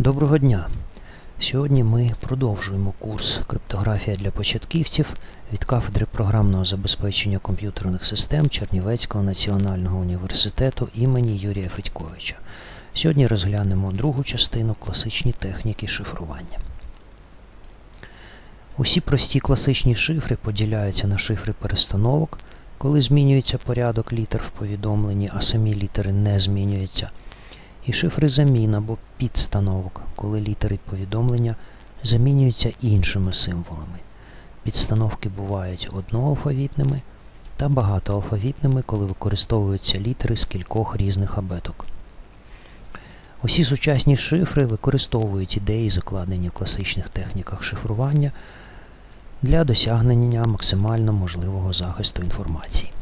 Доброго дня! Сьогодні ми продовжуємо курс Криптографія для початківців від кафедри програмного забезпечення комп'ютерних систем Чернівецького національного університету імені Юрія Федьковича. Сьогодні розглянемо другу частину класичні техніки шифрування. Усі прості класичні шифри поділяються на шифри перестановок, коли змінюється порядок літер в повідомленні, а самі літери не змінюються і шифри замін або підстановок, коли літери повідомлення замінюються іншими символами. Підстановки бувають одноалфавітними та багатоалфавітними, коли використовуються літери з кількох різних абеток. Усі сучасні шифри використовують ідеї, закладені в класичних техніках шифрування для досягнення максимально можливого захисту інформації.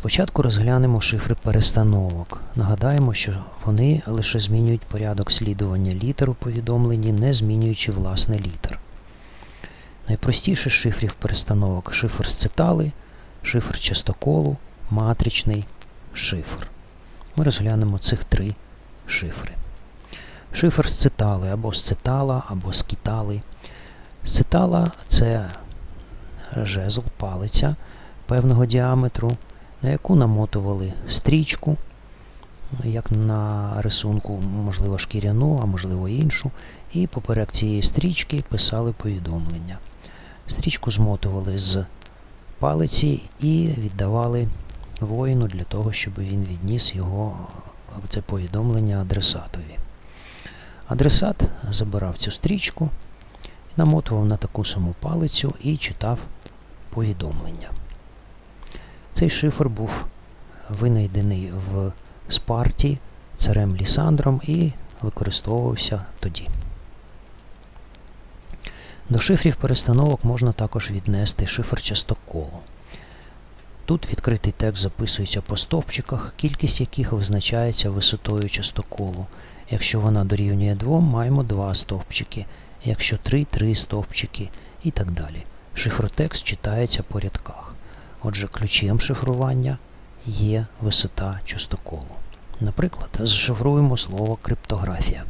Спочатку розглянемо шифри перестановок. Нагадаємо, що вони лише змінюють порядок слідування літер у повідомленні, не змінюючи власне літер. Найпростіший з шифрів перестановок шифр сцетали, шифр частоколу, матричний шифр. Ми розглянемо цих три шифри. Шифр сцетали або сцетала, або скітали. Сцетала це жезл, палиця певного діаметру на яку намотували стрічку, як на рисунку, можливо, шкіряну, а можливо іншу, і поперек цієї стрічки писали повідомлення. Стрічку змотували з палиці і віддавали воїну для того, щоб він відніс його це повідомлення адресатові. Адресат забирав цю стрічку, намотував на таку саму палицю і читав повідомлення. Цей шифр був винайдений в Спарті царем Лісандром і використовувався тоді. До шифрів перестановок можна також віднести шифр частоколу. Тут відкритий текст записується по стовпчиках, кількість яких визначається висотою частоколу. Якщо вона дорівнює 2, маємо 2 стовпчики, якщо 3 3 стовпчики і так далі. Шифротекст читається по рядках. Отже, ключем шифрування є висота частоколу. Наприклад, зашифруємо слово криптографія.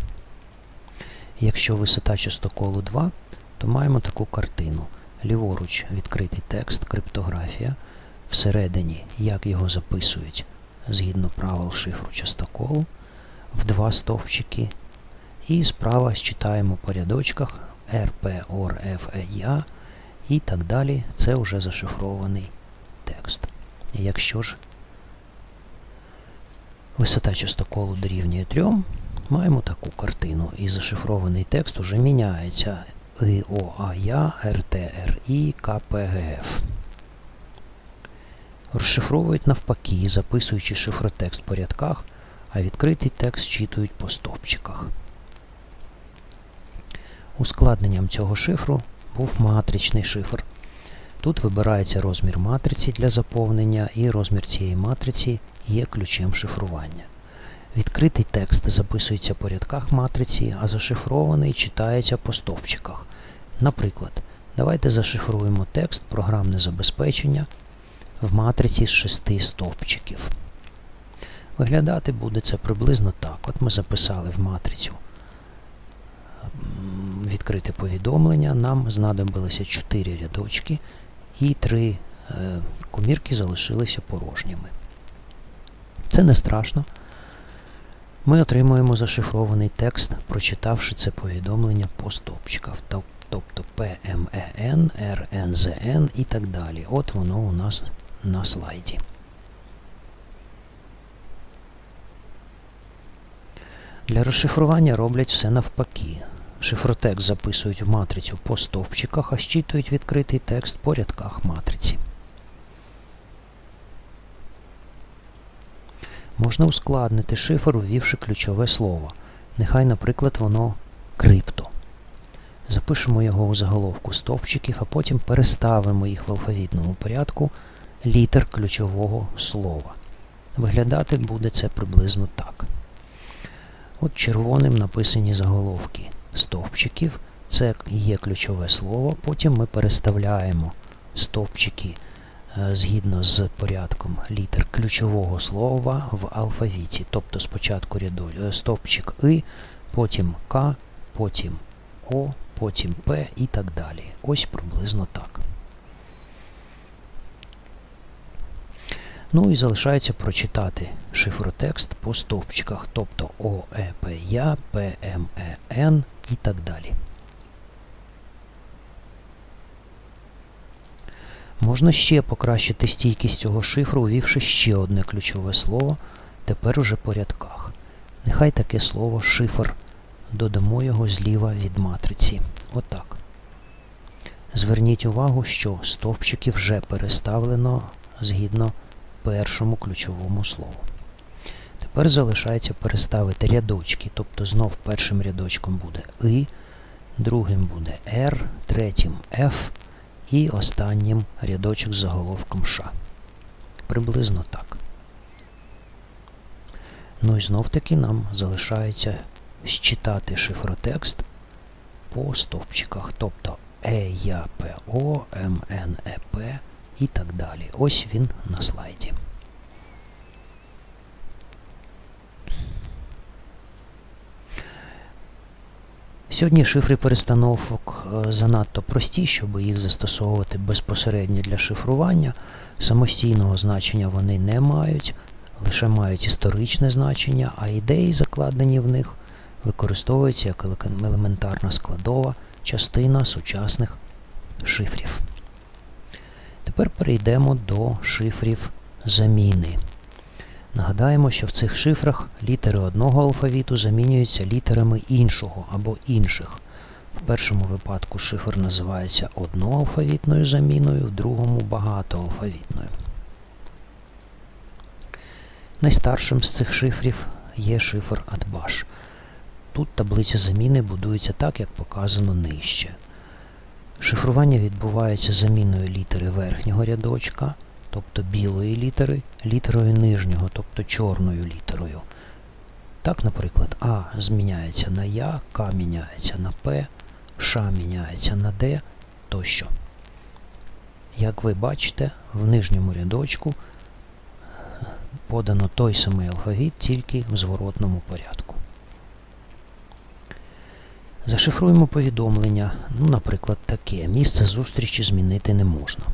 Якщо висота частоколу 2, то маємо таку картину. Ліворуч відкритий текст криптографія. Всередині, як його записують згідно правил шифру частоколу, в два стовпчики. І справа читаємо по рядочках RP, OR, F, E, A і так далі. Це вже зашифрований текст. Якщо ж висота частоколу дорівнює 3, маємо таку картину. І зашифрований текст уже міняється ІОАЯ, РТРІ, КПГФ. Розшифровують навпаки, записуючи шифротекст по рядках, а відкритий текст читують по стовпчиках. Ускладненням цього шифру був матричний шифр. Тут вибирається розмір матриці для заповнення, і розмір цієї матриці є ключем шифрування. Відкритий текст записується по рядках матриці, а зашифрований читається по стовпчиках. Наприклад, давайте зашифруємо текст програмне забезпечення в матриці з шести стовпчиків. Виглядати буде це приблизно так. От ми записали в матрицю відкрите повідомлення, нам знадобилося 4 рядочки і три е, комірки залишилися порожніми. Це не страшно. Ми отримуємо зашифрований текст, прочитавши це повідомлення по стопчиках, тобто PMEN, RNZN і так далі. От воно у нас на слайді. Для розшифрування роблять все навпаки. Шифротекст записують в матрицю по стовпчиках, а щитують відкритий текст по рядках матриці. Можна ускладнити шифр, ввівши ключове слово. Нехай, наприклад, воно крипто. Запишемо його у заголовку стовпчиків, а потім переставимо їх в алфавітному порядку літер ключового слова. Виглядати буде це приблизно так. От червоним написані заголовки стовпчиків. Це є ключове слово. Потім ми переставляємо стовпчики е, згідно з порядком літер ключового слова в алфавіті. Тобто спочатку е, стовпчик И, потім К, потім О, потім П і так далі. Ось приблизно так. Ну і залишається прочитати шифротекст по стовпчиках, тобто О, Е, П, Я, П, М, Е, Н і так далі. Можна ще покращити стійкість цього шифру, увівши ще одне ключове слово, тепер уже по рядках. Нехай таке слово шифр. Додамо його зліва від матриці. Отак. Зверніть увагу, що стовпчики вже переставлено згідно першому ключовому слову. Тепер залишається переставити рядочки, тобто знов першим рядочком буде И, другим буде R, третім F і останнім рядочок з заголовком Ш. Приблизно так. Ну і знов таки нам залишається считати шифротекст по стовпчиках, тобто Е, Я, П, О, М, Н, Е, і так далі. Ось він на слайді. Сьогодні шифри перестановок е, занадто прості, щоб їх застосовувати безпосередньо для шифрування. Самостійного значення вони не мають, лише мають історичне значення, а ідеї, закладені в них, використовуються як елементарна складова частина сучасних шифрів. Тепер перейдемо до шифрів заміни. Нагадаємо, що в цих шифрах літери одного алфавіту замінюються літерами іншого або інших. В першому випадку шифр називається одноалфавітною заміною, в другому багатоалфавітною. Найстаршим з цих шифрів є шифр Атбаш. Тут таблиця заміни будується так, як показано нижче. Шифрування відбувається заміною літери верхнього рядочка, тобто білої літери, літерою нижнього, тобто чорною літерою. Так, наприклад, А зміняється на Я, К міняється на П, Ш міняється на Д тощо. Як ви бачите, в нижньому рядочку подано той самий алфавіт, тільки в зворотному порядку. Зашифруємо повідомлення, ну, наприклад, таке. Місце зустрічі змінити не можна.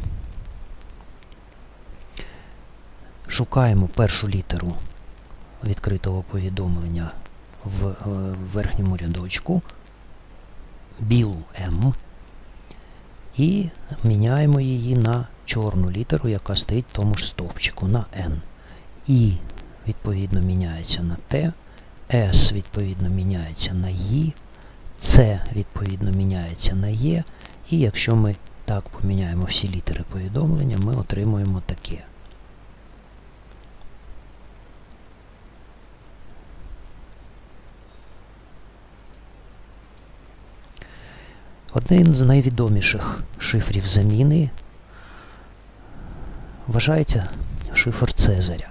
Шукаємо першу літеру відкритого повідомлення в, в верхньому рядочку, білу М, і міняємо її на чорну літеру, яка стоїть в тому ж стовпчику, на N. І, відповідно, міняється на Т, С, відповідно, міняється на І. С, відповідно, міняється на Є, і якщо ми так поміняємо всі літери повідомлення, ми отримуємо таке. Один з найвідоміших шифрів заміни вважається шифр Цезаря.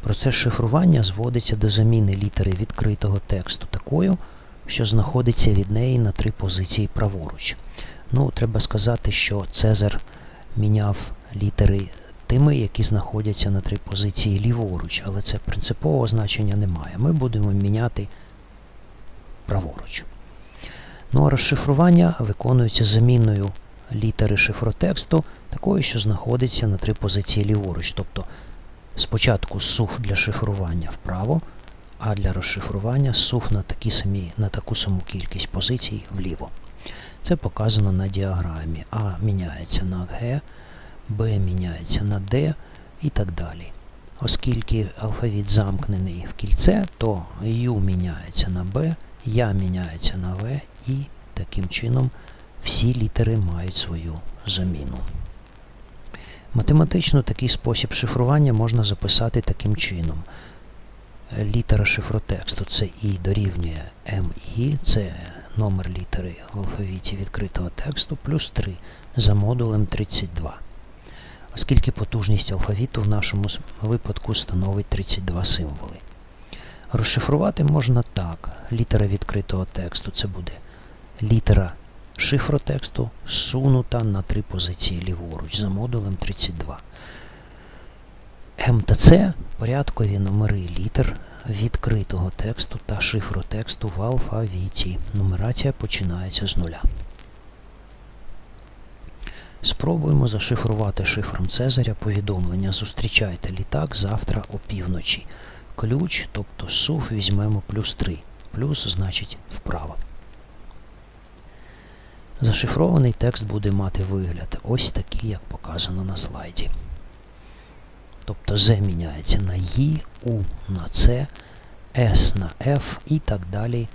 Процес шифрування зводиться до заміни літери відкритого тексту такою, що знаходиться від неї на три позиції праворуч. Ну, треба сказати, що Цезар міняв літери тими, які знаходяться на три позиції ліворуч, але це принципового значення не має. Ми будемо міняти праворуч. Ну а розшифрування виконується заміною літери шифротексту, такої, що знаходиться на три позиції ліворуч. Тобто спочатку суф для шифрування вправо, а для розшифрування суф на, такі самі, на таку саму кількість позицій вліво. Це показано на діаграмі. А міняється на Г, Б міняється на Д і так далі. Оскільки алфавіт замкнений в кільце, то Ю міняється на Б, Я міняється на В і таким чином всі літери мають свою заміну. Математично такий спосіб шифрування можна записати таким чином. Літера шифротексту це І дорівнює МІ, це номер літери в алфавіті відкритого тексту, плюс 3 за модулем 32. Оскільки потужність алфавіту в нашому випадку становить 32 символи. Розшифрувати можна так. Літера відкритого тексту це буде літера шифра тексту сунута на три позиції ліворуч за модулем 32. М та С порядкові номери літер відкритого тексту та шифру тексту в алфавіті. Нумерація починається з нуля. Спробуємо зашифрувати шифром Цезаря повідомлення Зустрічайте літак завтра опівночі. Ключ, тобто сув візьмемо плюс 3. Плюс значить вправо. Зашифрований текст буде мати вигляд ось такий, як показано на слайді. Тобто З міняється на І, У на С, С на Ф і так далі.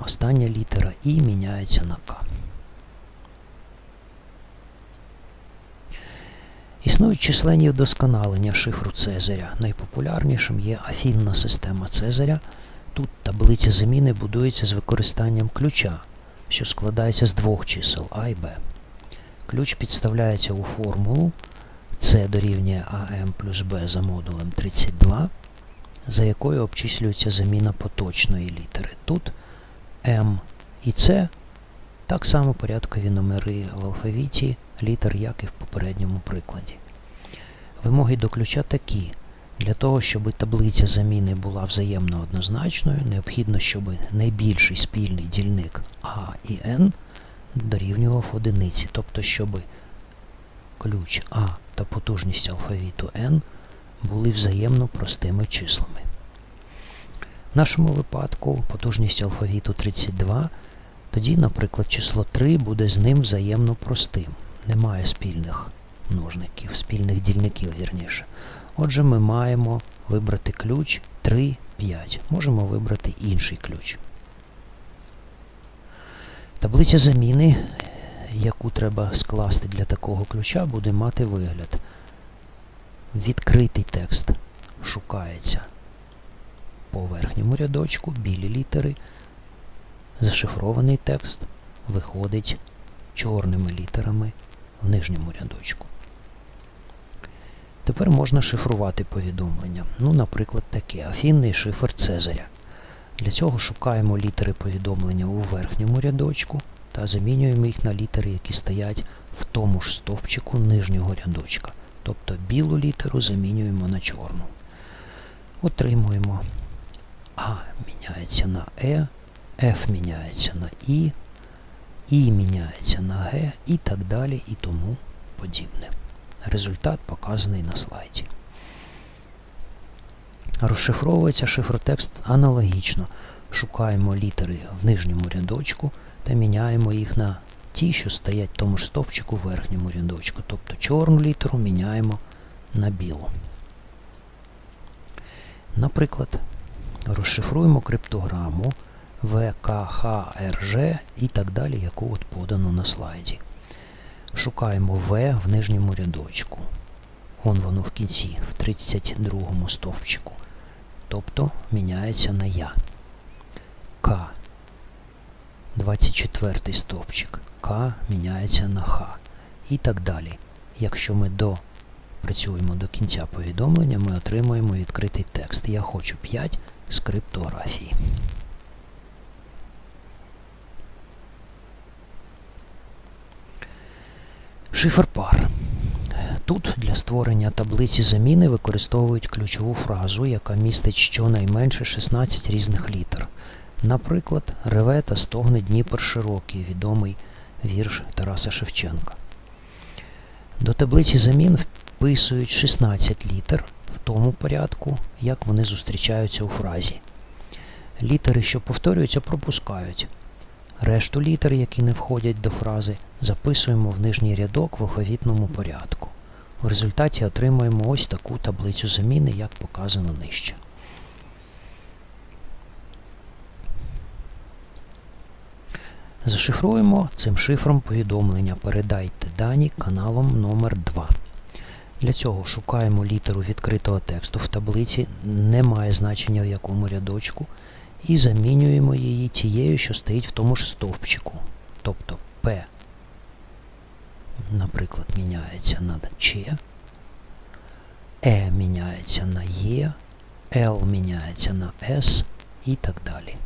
Остання літера І міняється на К. Існують численні вдосконалення шифру Цезаря. Найпопулярнішим є афінна система Цезаря. Тут таблиця заміни будується з використанням ключа, що складається з двох чисел А і Б. Ключ підставляється у формулу С дорівнює АМ плюс Б за модулем 32, за якою обчислюється заміна поточної літери. Тут М і С так само порядкові номери в алфавіті літер, як і в попередньому прикладі. Вимоги до ключа такі. Для того, щоб таблиця заміни була взаємно однозначною, необхідно, щоб найбільший спільний дільник А і N дорівнював одиниці, тобто, щоб ключ А та потужність алфавіту N були взаємно простими числами. В нашому випадку потужність алфавіту 32, тоді, наприклад, число 3 буде з ним взаємно простим. Немає спільних множників, спільних дільників, вірніше. Отже, ми маємо вибрати ключ 3, 5. Можемо вибрати інший ключ. Таблиця заміни, яку треба скласти для такого ключа, буде мати вигляд. Відкритий текст шукається по верхньому рядочку, білі літери. Зашифрований текст виходить чорними літерами в нижньому рядочку. Тепер можна шифрувати повідомлення. Ну, наприклад, таке афінний шифр Цезаря. Для цього шукаємо літери повідомлення у верхньому рядочку та замінюємо їх на літери, які стоять в тому ж стовпчику нижнього рядочка. Тобто білу літеру замінюємо на чорну. Отримуємо А міняється на Е, Ф міняється на І, І міняється на Г і так далі і тому подібне. Результат показаний на слайді. Розшифровується шифротекст аналогічно. Шукаємо літери в нижньому рядочку та міняємо їх на ті, що стоять в тому ж стовпчику в верхньому рядочку. Тобто чорну літеру міняємо на білу. Наприклад, розшифруємо криптограму ВКХРЖ і так далі, яку от подано на слайді. Шукаємо В в нижньому рядочку. Вон воно в кінці, в 32 стовпчику. Тобто міняється на Я. К. 24 стовпчик. К міняється на Х. І так далі. Якщо ми допрацюємо до кінця повідомлення, ми отримуємо відкритий текст. Я хочу 5 з криптографії. Шифр пар. Тут для створення таблиці заміни використовують ключову фразу, яка містить щонайменше 16 різних літер. Наприклад, реве та стогне Дніпр широкий, відомий вірш Тараса Шевченка. До таблиці замін вписують 16 літер в тому порядку, як вони зустрічаються у фразі. Літери, що повторюються, пропускають. Решту літер, які не входять до фрази, записуємо в нижній рядок в алфавітному порядку. В результаті отримуємо ось таку таблицю заміни, як показано нижче. Зашифруємо цим шифром повідомлення Передайте дані каналом номер 2 Для цього шукаємо літеру відкритого тексту в таблиці, немає значення в якому рядочку, і замінюємо її тією, що стоїть в тому ж стовпчику. Тобто П, наприклад, міняється на Ч, Е міняється на Е, Л міняється на С і так далі.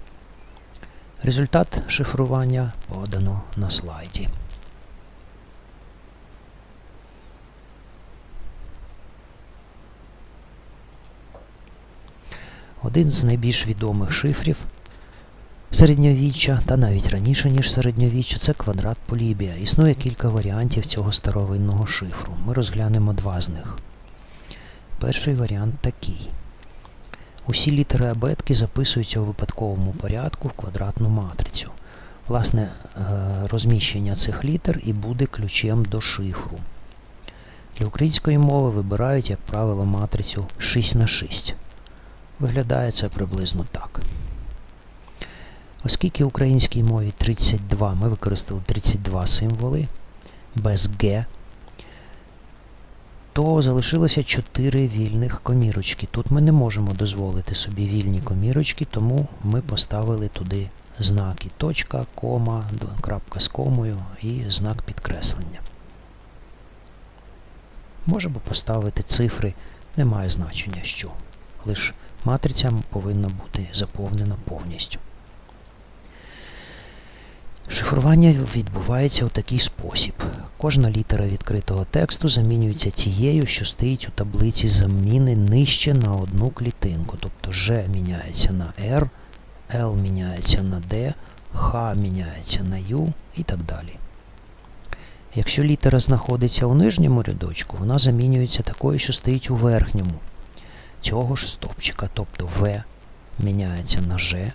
Результат шифрування подано на слайді. Один з найбільш відомих шифрів середньовіччя та навіть раніше, ніж середньовіччя, це квадрат Полібія. Існує кілька варіантів цього старовинного шифру. Ми розглянемо два з них. Перший варіант такий. Усі літери абетки записуються у випадковому порядку в квадратну матрицю. Власне, е, розміщення цих літер і буде ключем до шифру. Для української мови вибирають, як правило, матрицю 6 на 6. Виглядає це приблизно так. Оскільки в українській мові 32 ми використали 32 символи без Г, то залишилося 4 вільних комірочки. Тут ми не можемо дозволити собі вільні комірочки, тому ми поставили туди знаки точка, кома, крапка з комою і знак підкреслення. Можемо поставити цифри, немає значення що. Лише матриця повинна бути заповнена повністю. Шифрування відбувається у такий спосіб. Кожна літера відкритого тексту замінюється тією, що стоїть у таблиці заміни нижче на одну клітинку. Тобто G міняється на R, L міняється на D, H міняється на U і так далі. Якщо літера знаходиться у нижньому рядочку, вона замінюється такою, що стоїть у верхньому цього ж стовпчика. Тобто V міняється на G,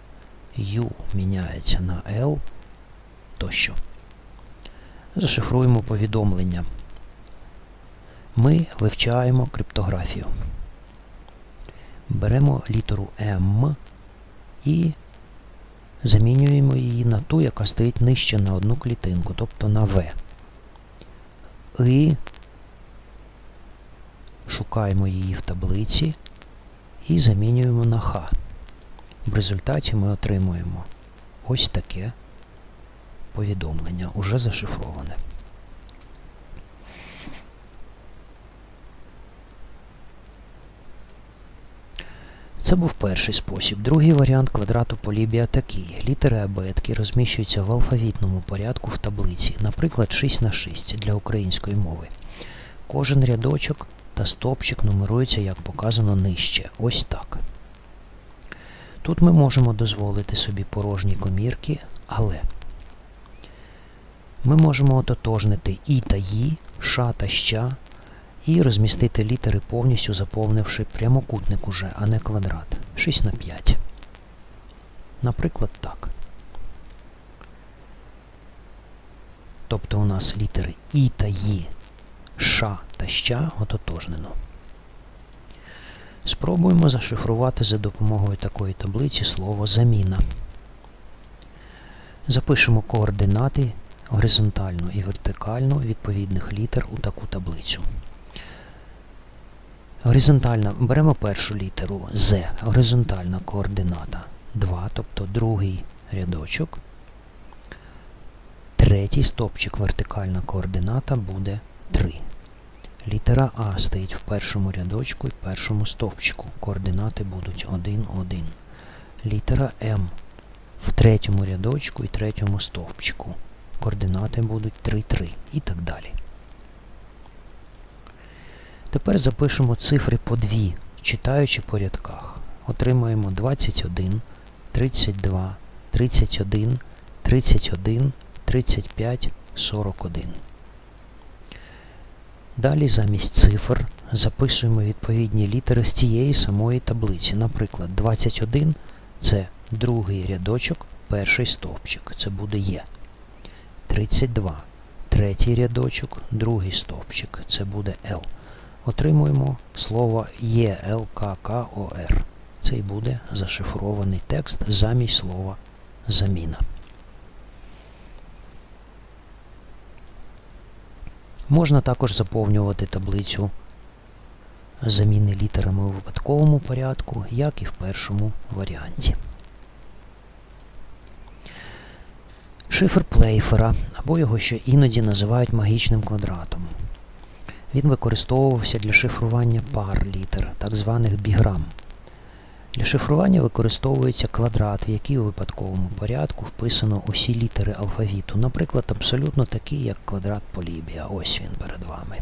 U міняється на L тощо. Зашифруємо повідомлення. Ми вивчаємо криптографію. Беремо літеру М і замінюємо її на ту, яка стоїть нижче на одну клітинку, тобто на В. І шукаємо її в таблиці і замінюємо на Х. В результаті ми отримуємо ось таке повідомлення, уже зашифроване. Це був перший спосіб. Другий варіант квадрату Полібія такий. Літери абетки розміщуються в алфавітному порядку в таблиці, наприклад, 6 на 6 для української мови. Кожен рядочок та стопчик нумерується, як показано нижче. Ось так. Тут ми можемо дозволити собі порожні комірки, але ми можемо ототожнити і та «ї», ша та ща і розмістити літери повністю заповнивши прямокутник уже, а не квадрат. 6 на 5. Наприклад, так. Тобто у нас літери І та «ї», ша та ща ототожнено. Спробуємо зашифрувати за допомогою такої таблиці слово заміна. Запишемо координати горизонтально і вертикально відповідних літер у таку таблицю. Горизонтальна, беремо першу літеру Z, горизонтальна координата 2, тобто другий рядочок. Третій стопчик вертикальна координата буде 3. Літера А стоїть в першому рядочку і першому стовпчику. Координати будуть 1, 1. Літера М в третьому рядочку і третьому стовпчику. Координати будуть 3, 3 і так далі. Тепер запишемо цифри по дві, читаючи по рядках. Отримаємо 21, 32, 31, 31, 35, 41. Далі замість цифр записуємо відповідні літери з цієї самої таблиці. Наприклад, 21 це другий рядочок, перший стовпчик. Це буде Є. 32. Третій рядочок, другий стовпчик. Це буде L. Отримуємо слово ЄЛККОР. Це і буде зашифрований текст замість слова заміна. Можна також заповнювати таблицю заміни літерами у випадковому порядку, як і в першому варіанті. Шифр Плейфера, або його ще іноді називають магічним квадратом. Він використовувався для шифрування пар літер, так званих біграм. Для шифрування використовується квадрат, в який у випадковому порядку вписано усі літери алфавіту. Наприклад, абсолютно такий, як квадрат Полібія. Ось він перед вами.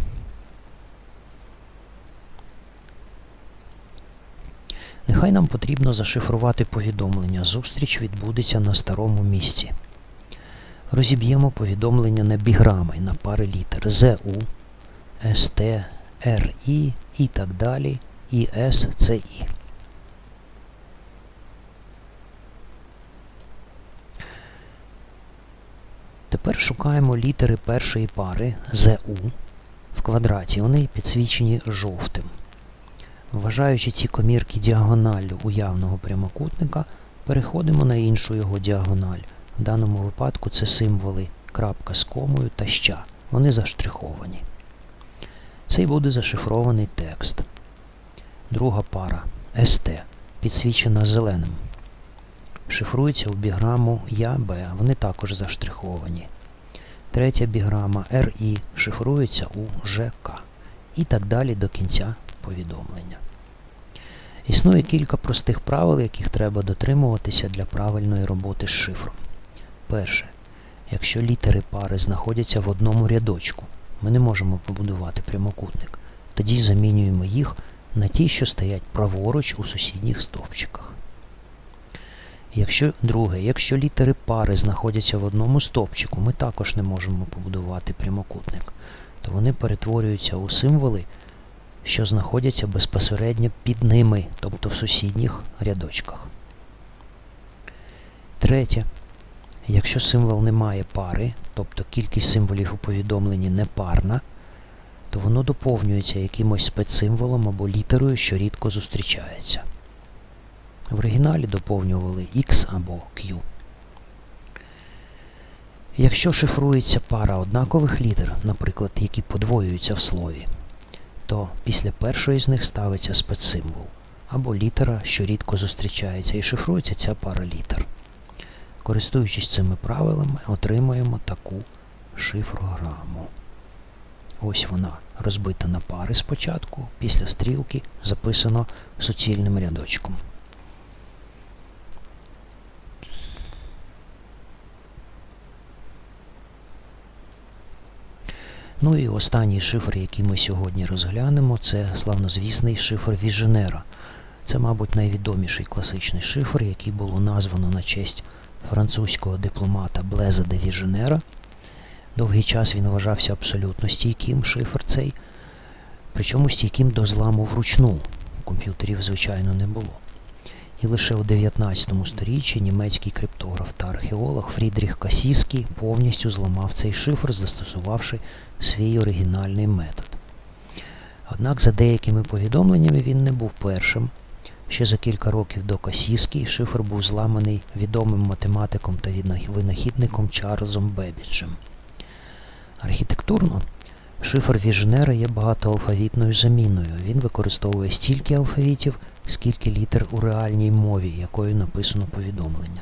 Нехай нам потрібно зашифрувати повідомлення. Зустріч відбудеться на старому місці. Розіб'ємо повідомлення на біграми, на пари літер ЗУ, СТ, РІ і так далі, і СЦІ. Тепер шукаємо літери першої пари ЗУ в квадраті. Вони підсвічені жовтим. Вважаючи ці комірки діагоналлю уявного прямокутника, переходимо на іншу його діагональ. В даному випадку це символи крапка з комою та ща. Вони заштриховані. Це й буде зашифрований текст. Друга пара СТ підсвічена зеленим. Шифрується у біграму Я-Б, вони також заштриховані. Третя біграма РІ шифрується у ЖК. І так далі до кінця повідомлення. Існує кілька простих правил, яких треба дотримуватися для правильної роботи з шифром. Перше. Якщо літери пари знаходяться в одному рядочку, ми не можемо побудувати прямокутник, тоді замінюємо їх на ті, що стоять праворуч у сусідніх стовпчиках. Якщо друге, якщо літери пари знаходяться в одному стовпчику, ми також не можемо побудувати прямокутник, то вони перетворюються у символи, що знаходяться безпосередньо під ними, тобто в сусідніх рядочках. Третє. Якщо символ не має пари, тобто кількість символів у повідомленні не парна, то воно доповнюється якимось спецсимволом або літерою, що рідко зустрічається. В оригіналі доповнювали X або Q. Якщо шифрується пара однакових літер, наприклад, які подвоюються в слові, то після першої з них ставиться спецсимвол або літера, що рідко зустрічається, і шифрується ця пара літер. Користуючись цими правилами, отримаємо таку шифрограму. Ось вона розбита на пари спочатку, після стрілки записано суцільним рядочком. Ну і останній шифр, який ми сьогодні розглянемо, це славнозвісний шифр Віженера. Це, мабуть, найвідоміший класичний шифр, який було названо на честь французького дипломата Блеза де Віженера. Довгий час він вважався абсолютно стійким шифр цей, причому стійким до зламу вручну. Комп'ютерів, звичайно, не було. І лише у 19 сторіччі німецький криптограф та археолог Фрідріх Касіський повністю зламав цей шифр, застосувавши свій оригінальний метод. Однак за деякими повідомленнями він не був першим. Ще за кілька років до Касіський шифр був зламаний відомим математиком та винахідником Чарльзом Бебіджем. Архітектурно шифр Віжнера є багатоалфавітною заміною. Він використовує стільки алфавітів, скільки літер у реальній мові, якою написано повідомлення.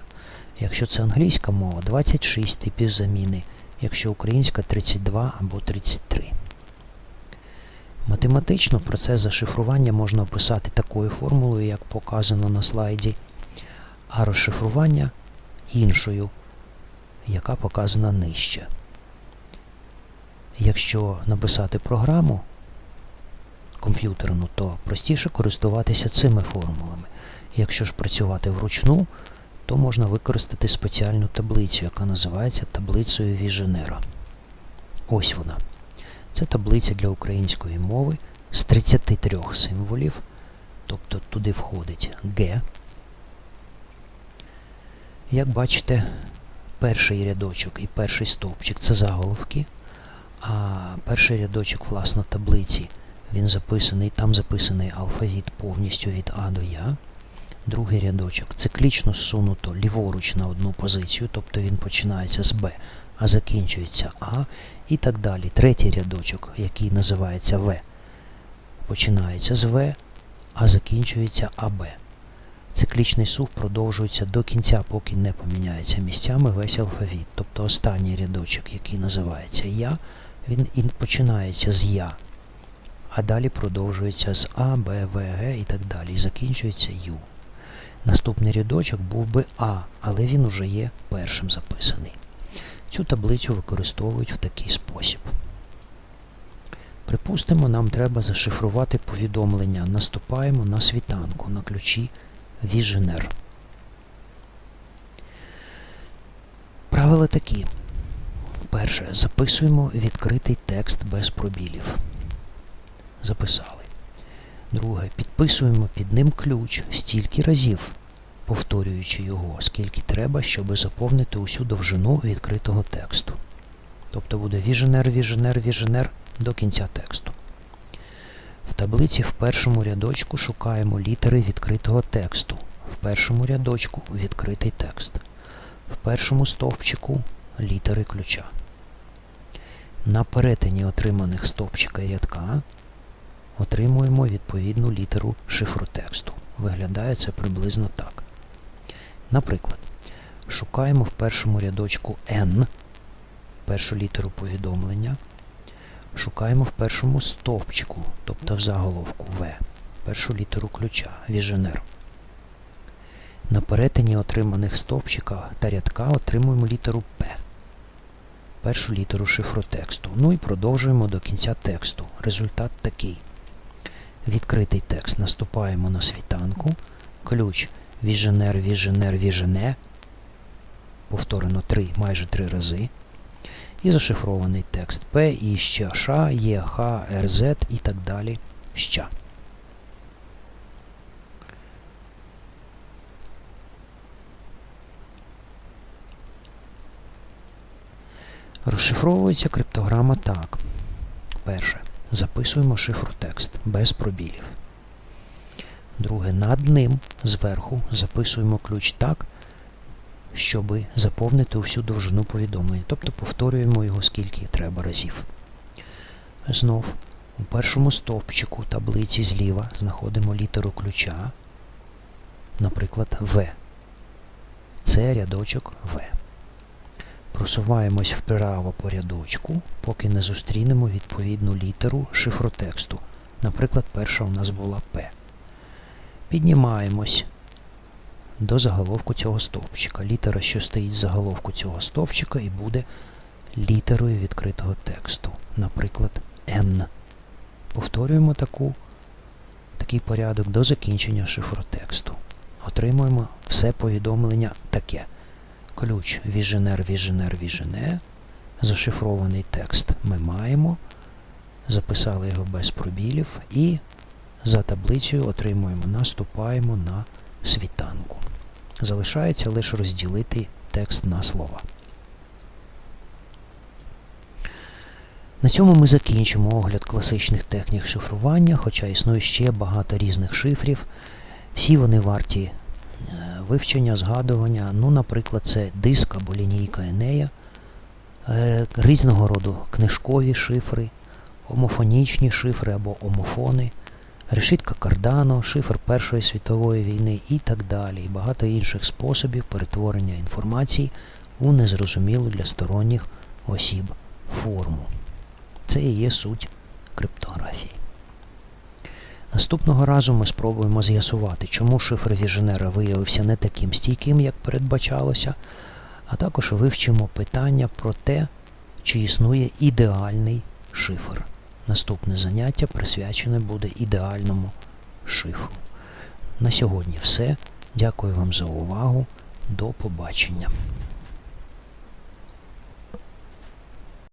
Якщо це англійська мова, 26 типів заміни, якщо українська 32 або 33. Математично процес зашифрування можна описати такою формулою, як показано на слайді, а розшифрування іншою, яка показана нижче. Якщо написати програму комп'ютерну, то простіше користуватися цими формулами. Якщо ж працювати вручну, то можна використати спеціальну таблицю, яка називається таблицею Віженера. Ось вона. Це таблиця для української мови з 33 символів, тобто туди входить Г. Як бачите, перший рядочок і перший стовпчик це заголовки, а перший рядочок, власно, таблиці, він записаний, там записаний алфавіт повністю від А до Я. Другий рядочок циклічно зсунуто ліворуч на одну позицію, тобто він починається з Б, а закінчується А і так далі. Третій рядочок, який називається В, починається з В, а закінчується АБ. Циклічний сув продовжується до кінця, поки не поміняється місцями весь алфавіт. Тобто останній рядочок, який називається Я, він починається з Я, а далі продовжується з А, Б, В, Г і так далі. І закінчується Ю. Наступний рядочок був би А, але він уже є першим записаний. Цю таблицю використовують в такий спосіб. Припустимо, нам треба зашифрувати повідомлення. Наступаємо на світанку на ключі Visionaire. Правила такі. Перше. Записуємо відкритий текст без пробілів. Записали. Друге. Підписуємо під ним ключ стільки разів, повторюючи його, скільки треба, щоб заповнити усю довжину відкритого тексту. Тобто буде віженер, віженер, віженер до кінця тексту. В таблиці в першому рядочку шукаємо літери відкритого тексту. В першому рядочку відкритий текст. В першому стовпчику літери ключа. На перетині отриманих стовпчика рядка отримуємо відповідну літеру шифру тексту. Виглядає це приблизно так. Наприклад, шукаємо в першому рядочку N, першу літеру повідомлення. Шукаємо в першому стовпчику, тобто в заголовку В, першу літеру ключа, віженер. На перетині отриманих стовпчика та рядка отримуємо літеру П, першу літеру шифру тексту. Ну і продовжуємо до кінця тексту. Результат такий. Відкритий текст наступаємо на світанку, ключ віженер, віженер, віжене, повторено 3, майже 3 рази. І зашифрований текст П, І, ще Ш, Є, Х, РЗ і так далі. Ща. Розшифровується криптограма так. Перше. Записуємо шифру текст без пробілів. Друге. Над ним зверху записуємо ключ так, щоб заповнити всю довжину повідомлення. Тобто повторюємо його скільки треба разів. Знов у першому стовпчику таблиці зліва знаходимо літеру ключа, наприклад, В. Це рядочок В. Просуваємось вправо по рядочку, поки не зустрінемо відповідну літеру шифротексту. Наприклад, перша у нас була П. Піднімаємось до заголовку цього стовпчика. Літера, що стоїть в заголовку цього стовпчика, і буде літерою відкритого тексту. Наприклад, N. Повторюємо таку, такий порядок до закінчення шифротексту. Отримуємо все повідомлення таке. Ключ віженер, віженер, віжене. Зашифрований текст ми маємо. Записали його без пробілів і за таблицею отримуємо, наступаємо на світанку. Залишається лише розділити текст на слова. На цьому ми закінчимо огляд класичних технік шифрування, хоча існує ще багато різних шифрів. Всі вони варті вивчення, згадування. Ну, наприклад, це диск або лінійка Енея, різного роду книжкові шифри, омофонічні шифри або омофони, решітка Кардано, шифр Першої світової війни і так далі. І багато інших способів перетворення інформації у незрозумілу для сторонніх осіб форму. Це і є суть криптографії. Наступного разу ми спробуємо з'ясувати, чому шифр Віженера виявився не таким стійким, як передбачалося, а також вивчимо питання про те, чи існує ідеальний шифр. Наступне заняття присвячене буде ідеальному шифру. На сьогодні все. Дякую вам за увагу. До побачення.